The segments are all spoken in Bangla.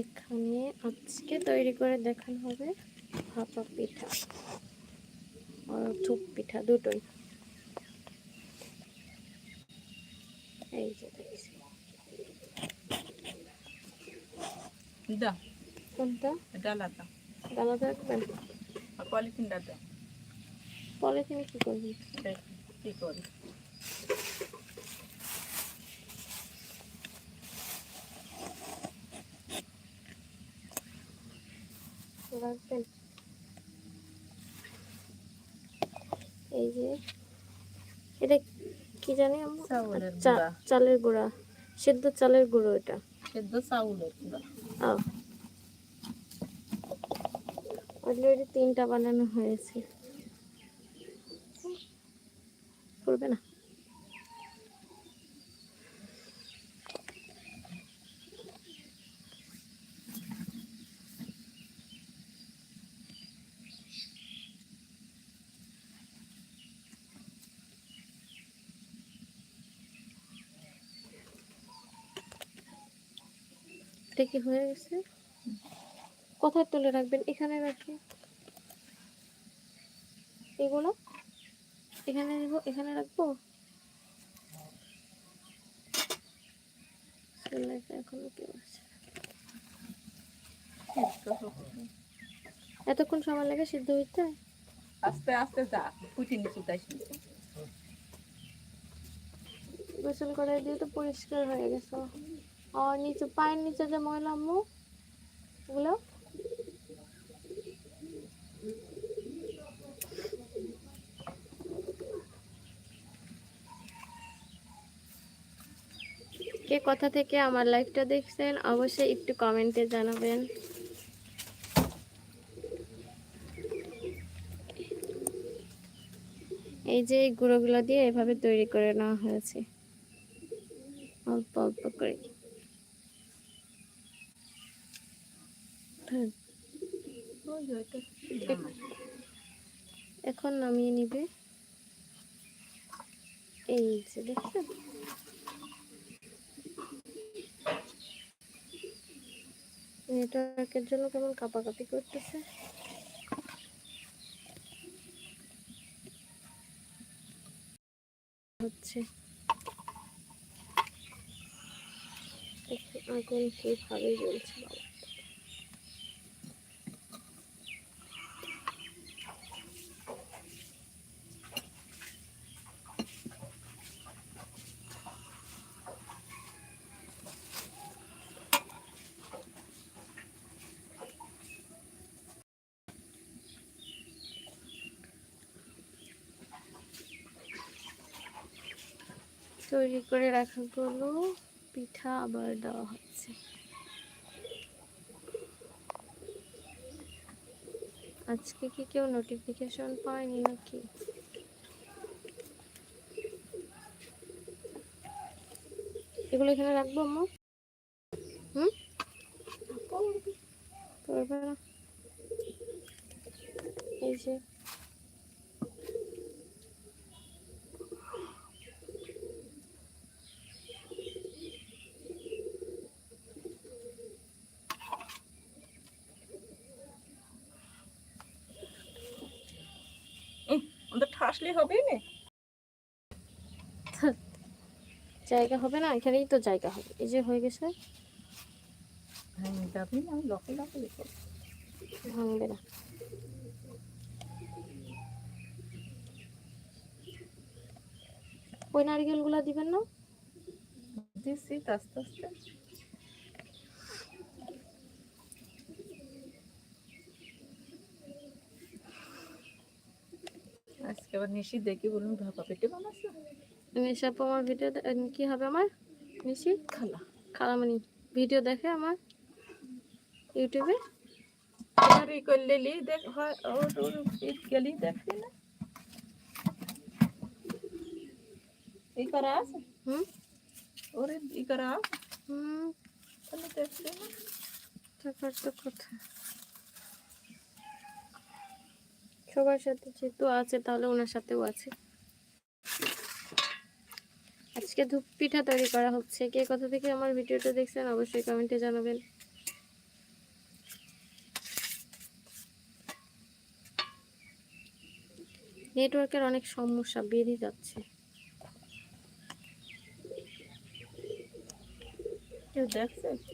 এখানে আজকে তৈরি করে দেখানো হবে ভাপা পিঠা আর থুপ পিঠা দুটোই। এই যে দাও কোনটা? ডালাটা ডালাতে রাখবেন? আর পলিথিনটা দাও। পলিথিনে কি করবি? কি করি? রাখবেন। এই যে এটা কি জানি চালের গুঁড়া সেদ্ধ চালের গুঁড়ো এটা। সেদ্ধ চাউলের গুঁড়া। অলরেডি তিনটা বানানো হয়েছে। করবে না? এটা কি হয়ে গেছে? কোথায় তুলে রাখবেন? এখানে রাখি এগুলো? এখানে দিব এখানে রাখব? এখনও কেউ আছে এতক্ষণ সময় লাগে সিদ্ধ হইতে? আস্তে আস্তে যা কুচি নিচু তাই গোসল করে দিয়ে তো পরিষ্কার হয়ে গেছে। আর নিচে পায়ের নিচে যে ময়লা আম্মু ওগুলো কে কথা থেকে আমার লাইফটা দেখছেন, অবশ্যই একটু কমেন্টে জানাবেন। এই যে এই গুঁড়োগুলো দিয়ে এভাবে তৈরি করে নেওয়া হয়েছে। অল্প অল্প করে হ্যাঁ, এখন নামিয়ে নিবে। এই যে দেখছেন? নেটওয়ার্কের জন্য কেমন কাপাকাপি করতেছে? হচ্ছে। আগুন কীভাবে জ্বলছে বাবা। তৈরি করে রাখাগুলো পিঠা আবার দেওয়া হচ্ছে। আজকে কি কেউ নোটিফিকেশন পায়নি নাকি? এগুলো এখানে রাখব আম্মু? হুম? এই যে ঠাসলে হবে না? জায়গা হবে না এখানেই তো জায়গা হবে। এই যে হয়ে গেছে। হ্যাঁ যাবি না লকে ভাঙবে না। ওই নারকেলগুলো দিবেন না? দিচ্ছি আস্তে আস্তে। আজকে আবার নিশি দেখি বলুন ভাপা পেটে বানাচ্ছে? নিশাপ আমার ভিডিও কি হবে আমার? নিশি? খালা। খালামানি ভিডিও দেখে আমার? ইউটিউবে আর ই করলে লি দেখ হয় ওর ঈদ গেলি দেখবি না? ই করা আছে? হুম? ওর ই করা হুম। তাহলে দেখবি না? তো কথা সবার সাথে যেহেতু আছে তাহলে ওনার সাথেও আছে। আজকে ধূপ পিঠা তৈরি করা হচ্ছে। কে কথা থেকে আমার ভিডিওটা দেখছেন অবশ্যই কমেন্টে জানাবেন। নেটওয়ার্কের অনেক সমস্যা বেড়ে যাচ্ছে।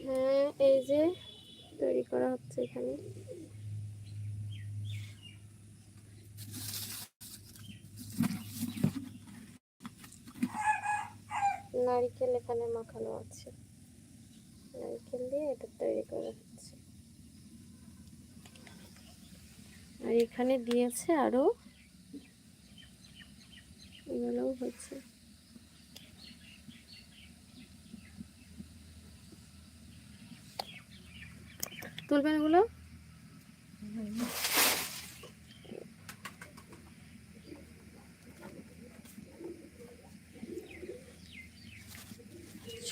হ্যাঁ এই যে তৈরি করা হচ্ছে এখানে। নারকেল এখানে মাখানো আছে। নারিকেল দিয়ে এটা তৈরি করা হচ্ছে। আর এখানে দিয়েছে আরও এগুলোও হচ্ছে। তুলবেন এগুলো?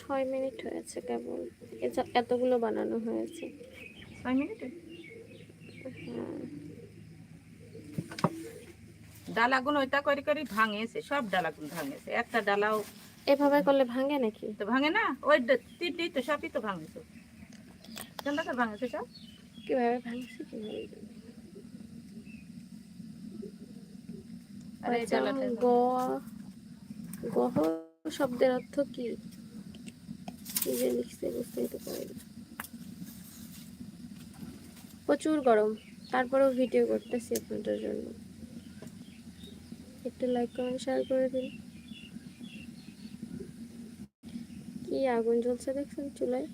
ছয় মিনিট হয়েছে কেবল। এত- এতগুলো বানানো হয়েছে। ছয় মিনিটে? হ্যাঁ। ডালাগুলো ওইটা করে করে ভাঙেছে সব ডালাগুলো ভাঙেছে। একটা ডালাও এভাবে করলে ভাঙে নাকি? তো ভাঙে না ওই তিনটি তো সবই তো ভাঙেছে। ভাঙেছে সব? কীভাবে ভাঙছে কীভাবে আর এই ডালাটা গ গহ শব্দের অর্থ কি? যে লিখছে বুঝতেই তো। প্রচুর গরম। তারপরেও ভিডিও করতেছি আপনাদের জন্য। একটু লাইক কমেন্ট শেয়ার করে দিন। কি আগুন জ্বলছে দেখছেন চুলায়?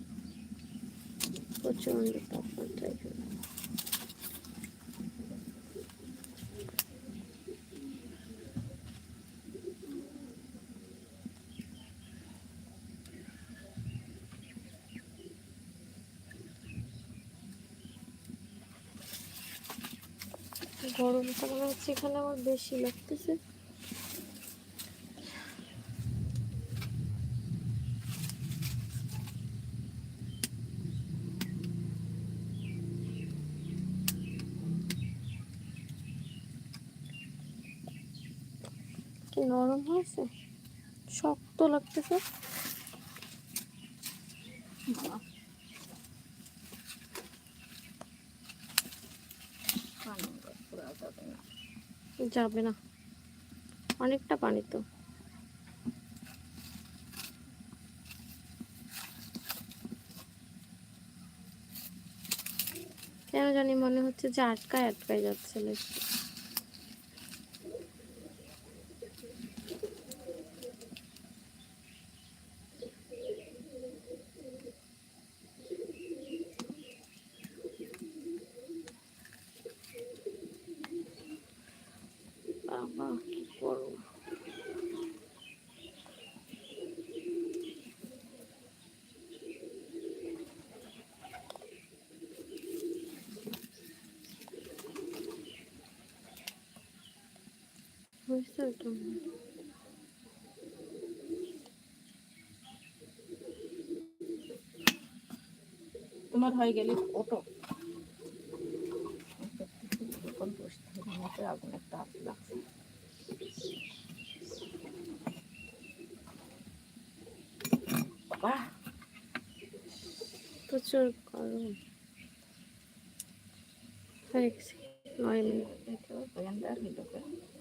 প্রচণ্ড তাপমাত্রা এখানে গরমটা মনে হচ্ছে এখানে আমার বেশি লাগতেছে। কি নরম হয়েছে? শক্ত লাগতেছে বাহ। পানি পুরা যাবে না। যাবে না। অনেকটা পানি তো। কেন জানি মনে হচ্ছে যে আটকায় আটকায় যাচ্ছে বুঝতে তো তোমার হয়ে গেলে হবে, মুখে আগুনের তাপ লাগছে প্রচুর গরম। হয়ে গেছে। নয় মিনিট। একেবারে